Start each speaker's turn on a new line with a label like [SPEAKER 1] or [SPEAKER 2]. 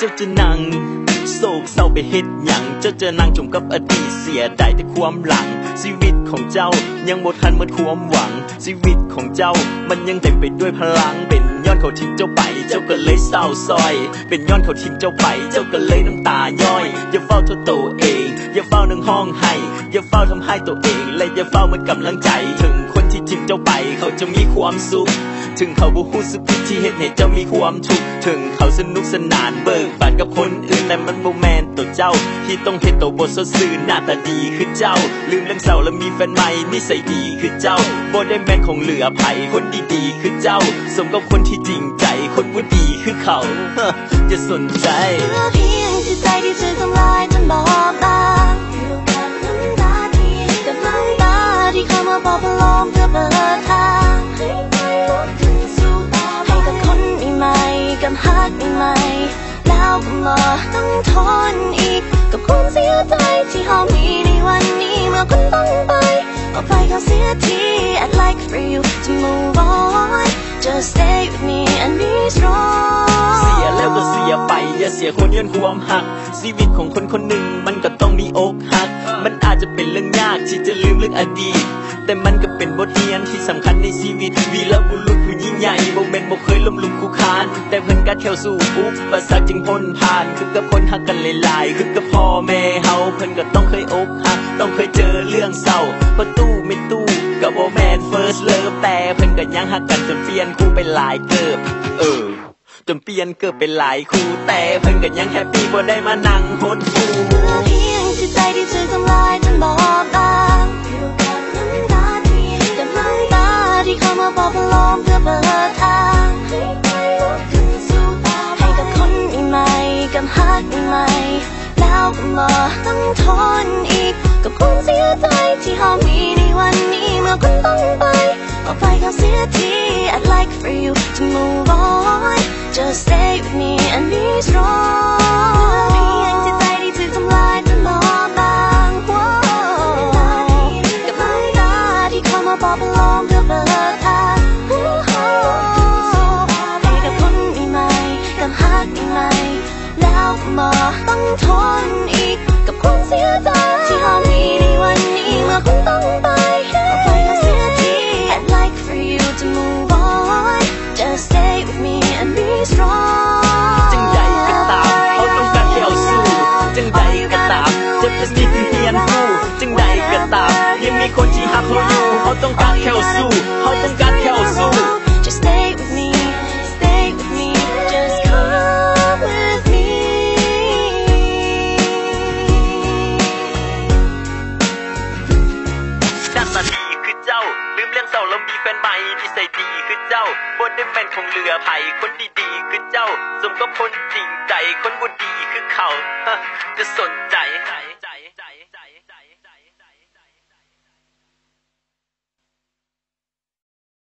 [SPEAKER 1] จ้าจะนั่งโศกเศร้าไปเฮ็ดหยังเจ้าจะนั่งจมกับอดีตเสียดายแต่ความหลัง ชีวิตของเจ้ายังบ่ทันหมดความหวัง ชีวิตของเจ้ามันยังเต็มไปด้วยพลัง เป็นย้อนเขาทิ้งเจ้าไป เจ้าก็เลยเศร้าซอย เป็นย้อนเขาทิ้งเจ้าไป เจ้าก็เลยน้ำตาย้อย อย่าเฝ้าโทษตัวเอง อย่าเฝ้านั่งห้องให้ อย่าเฝ้าทำให้ตัวเอง และอย่าเฝ้ามันกำลังใจถึงคน เจ้าไปเขาจะมีความสุข ถึงเขาบ่ฮู้สึกผิดที่เฮ็ดให้เจ้ามีความทุกข์ถึงเขาสนุกสนานเบิกบานกับคนอื่นแต่มันบ่แม่นตัวเจ้า ที่ต้องเฮ็ดตัวบ่สดซื่อหน้าตาดีคือเจ้า ลืมเรื่องเศร้าแล้วมีแฟนใหม่นิสัยดีคือเจ้าบ่ได้แม่นของเหลือไผคนดีๆคือเจ้า สมกับคนที่จริงใจคนบ่ดีคือเขาจะสนใจ
[SPEAKER 2] เพื่อเพียงจิตใจที่ถูกทำลายจนบอบบาง ๆกักใหม่แล้วก็มาต้องทนอีก กับความเสียใจที่เรามีในวันนี้เมื่อคุณต้องไปออกไปก็เสียที I'd like for you to move on just stay with me and be strong
[SPEAKER 1] เสียแล้วก็เสียไป อย่าเสียคนย้อนความหัก ชีวิตของคนคนหนึ่งมันก็ต้องมีอกหัก มันอาจจะเป็นเรื่องยากที่จะลืมเรื่องอดีต แต่มันก็เป็นบทเรียนที่สำคัญในชีวิตวีรบุรุษผู้ยิ่งใหญ่บ่แม่นบ่เคยล้มลุกคลุกคาน แต่เพิ่นกัดแถวสู้อุปสรรคจึงพ้นผ่าน คือกับคนหักกันหลายๆ คือกับพ่อแม่เฮาเพิ่นก็ต้องเคยอกหักต้องเคยเจอเรื่องเศร้าประตูไม่ตู้ก็บ่แม่น first love แต่เพิ่นก็ยังหักกันจนเปลี่ยนคู่ไปหลายเกิบเออจนเปลี่ยนเกือบเป็นหลายคู่แต่เพิ่นก็ยังแฮปปี้บ่ได้มานั่งโหดหู
[SPEAKER 2] มาต้องทนอีก กับคนเสียใจที่เขามีในวันนี้เมื่อคุณต้องไปออกไปเขาเสียที ต้องทนอีกกับความเสียใจที่เรามีในวันนี้เมื่อคุณต้องไปออกไปก็เสียที I'd like for you to move on just stay with me and be strong
[SPEAKER 1] จังใดก็ตามเขาต้องการให้เอาสู้ จังใดก็ตามเจ็บจะมีที่เฮียนรู้จังใดก็ตามยังมีคนที่หักเขาอยู่เขาต้องการแค่เอาสู้ จ้าแล้วมีแฟนใหม่นิสัยดีคือเจ้าบนได้แฟนของเรือไผ่คนดีๆคือเจ้า สมกับคนจริงใจคนบุดีคือเขาฮะจะสนใจ